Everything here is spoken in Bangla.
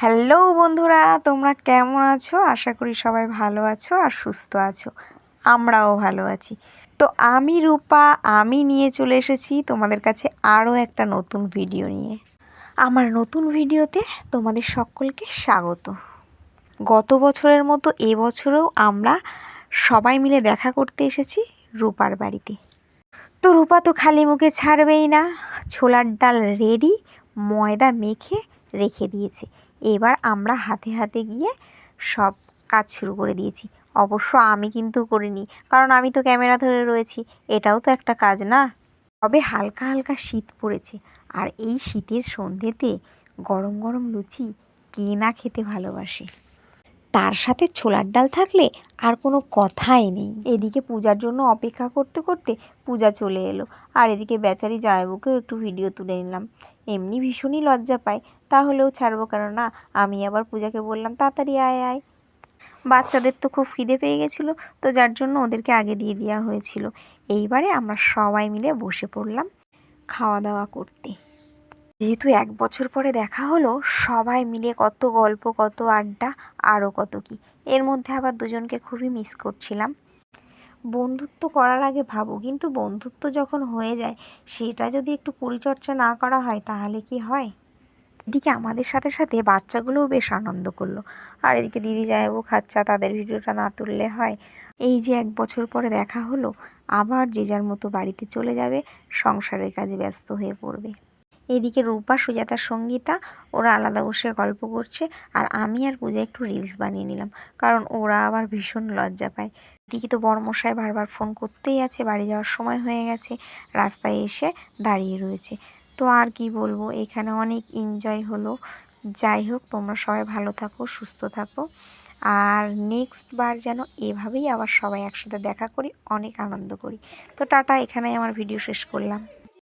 হ্যালো বন্ধুরা, তোমরা কেমন আছো? আশা করি সবাই ভালো আছো আর সুস্থ আছো। আমরাও ভালো আছি। তো আমি রূপা, আমি নিয়ে চলে এসেছি তোমাদের কাছে আরও একটা নতুন ভিডিও নিয়ে। আমার নতুন ভিডিওতে তোমাদের সকলকে স্বাগত। গত বছরের মতো এবছরেও আমরা সবাই মিলে দেখা করতে এসেছি রূপার বাড়িতে। তো রূপা তো খালি মুখে ছাড়বেই না, ছোলার ডাল রেডি ময়দা মেখে রেখে দিয়েছে। এবার আমরা হাতে হাতে গিয়ে সব কাজ শুরু করে দিয়েছি। অবশ্য আমি কিন্তু করিনি, কারণ আমি তো ক্যামেরা ধরে রয়েছি। এটাও তো একটা কাজ না? তবে হালকা হালকা শীত পড়েছে, আর এই শীতের সন্ধেতে গরম গরম লুচি কে না খেতে ভালোবাসে? তার সাথে ছোলার ডাল থাকলে আর কোনো কথাই নেই। এদিকে পূজার জন্য অপেক্ষা করতে করতে পূজা চলে এলো। আর এদিকে বেচারি জায়বুকেও একটু ভিডিও তুলে নিলাম। এমনি ভীষণই লজ্জা পায়। তাহলেও ছাড়বো কেন না? আমি আবার পূজাকে বললাম, তাড়াতাড়ি আয় আয়। বাচ্চাদের তো খুব খিদে পেয়ে গেছিল, তো যার জন্য ওদেরকে আগে দিয়ে দেওয়া হয়েছিল। এইবারে আমরা সবাই মিলে বসে পড়লাম খাওয়া দাওয়া করতে। যেহেতু এক বছর পরে দেখা হলো, সবাই মিলে কত গল্প, কত আড্ডা আরও কত কি। এর মধ্যে আবার দুজনকে খুবই মিস করছিলাম। বন্ধুত্ব করার আগে ভাবো, কিন্তু বন্ধুত্ব যখন হয়ে যায়, সেটা যদি একটু পরিচর্যা না করা হয়, তাহলে কি হয়? এদিকে আমাদের সাথে সাথে বাচ্চাগুলোও বেশ আনন্দ করল। আর এদিকে দিদি যাইবো খাচ্চা, তাদের ভিডিওটা না তুললে হয়। এই যে এক বছর পরে দেখা হলো, আবার যে যার মতো বাড়িতে চলে যাবে, সংসারের কাজে ব্যস্ত হয়ে পড়বে। এদিকে রূপা, সুজাতা, সঙ্গীতা, ওরা আলাদা বসে গল্প করছে আর আমি আর পূজা একটু রিলস বানিয়ে নিলাম। কারণ ওরা আবার ভীষণ লজ্জা পায়। এদিকে তো বড়মশাই বারবার ফোন করতেই আছে, বাড়ি যাওয়ার সময় হয়ে গেছে, রাস্তায় এসে দাঁড়িয়ে রয়েছে। তো আর কি বলব, এখানে অনেক এনজয় হলো। যাই হোক, তোমরা সবাই ভালো থাকো, সুস্থ থাকো। আর নেক্সট বার যেন এভাবেই আবার সবাই একসাথে দেখা করি, অনেক আনন্দ করি। তো টাটা, এখানেই আমার ভিডিও শেষ করলাম।